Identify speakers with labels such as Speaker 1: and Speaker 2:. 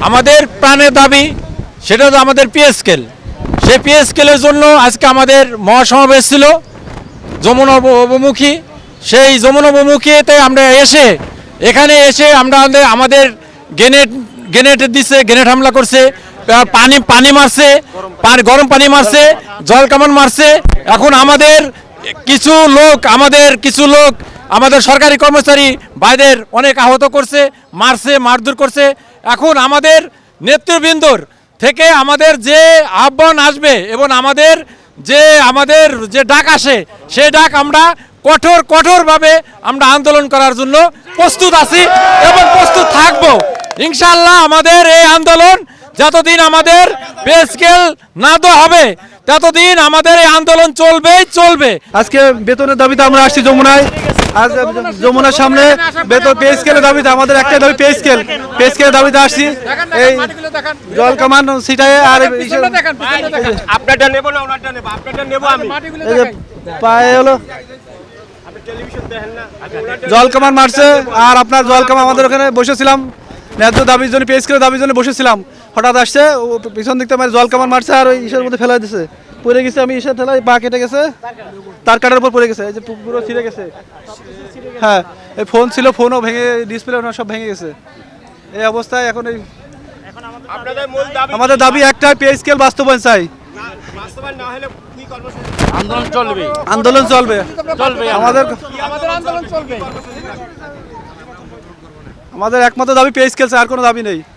Speaker 1: আমাদের প্রাণের দাবি, সেটা হলো আমাদের পিএসকেল সেই পিএসকেলের জন্য আজকে আমাদের মহাসমাবেশ ছিল, যমুনা অব- অবমুখী সেই যমুনা অবমুখীতে আমরা এসে, এখানে এসে আমরা আমাদের গ্রেনেড গ্রেনেড দিছে গ্রেনেড হামলা করছে পানি পানি মারছে গরম পানি মারছে, জল কামান মারছে। এখন আমাদের কিছু লোক, আমাদের কিছু লোক আমাদের সরকারি কর্মচারী ভাইদের অনেক আহত করছে, মারছে, মারধর করছে। এখন আমাদের নেতৃবৃন্দর থেকে আমাদের যে আহ্বান আসবে এবং আমাদের যে আমাদের যে ডাক আসে, সেই ডাক আমরা কঠোর, কঠোরভাবে আমরা আন্দোলন করার জন্য প্রস্তুত আছি এবং প্রস্তুত থাকব। ইনশাল্লাহ আমাদের এই আন্দোলন যতদিন আমাদের পে স্কেল না দেওয়া হবে, ততদিন আমাদের এই আন্দোলন চলবেই চলবে।
Speaker 2: আজকে বেতনের দাবিতে আমরা আসছি যমুনায়। আজ যমুনার সামনে বেতন পে স্কেলের দাবিতে আমাদের একটাই দাবি পে স্কেল পে স্কেলের দাবিতে আসছি। এই জল কামান সিটায় আর
Speaker 3: আপনারটা নেব না ওনারটা নেব আপনারটা নেব আমি।
Speaker 2: পায়ে হলো। জল কামান মারছে আর আপনার জল কামান আমাদের ওখানে বসেছিলাম। ন্যায্য দাবির জন্য পে স্কেলের দাবির জন্য বসেছিলাম। হঠাৎ আসছে পিছন দিক থেকে জল কামান মারছে আর ওই ইসের মধ্যে ফেলা দিছে। পড়ে গেছে আমি ইসের ঠেলায় পা কেটে গেছে। তার কাটার উপর পড়ে গেছে এই যে পুরো ছিঁড়ে গেছে। হ্যাঁ এই ফোন ছিল ফোনও ভেঙে ডিসপ্লে সব ভেঙে গেছে। এই অবস্থায় এখন এই আমাদের দাবি একটাই পে স্কেল বাস্তবায়ন চাই।
Speaker 3: বাস্তবায়ন না হলে কি কর্মসূচি?
Speaker 1: আন্দোলন চলবে।
Speaker 2: আন্দোলন চলবে।
Speaker 1: চলবে।
Speaker 2: আমাদের
Speaker 1: আমাদের আন্দোলন চলবে।
Speaker 2: আমাদের একমাত্র দাবি পে স্কেল চাই আর কোনো দাবি নেই।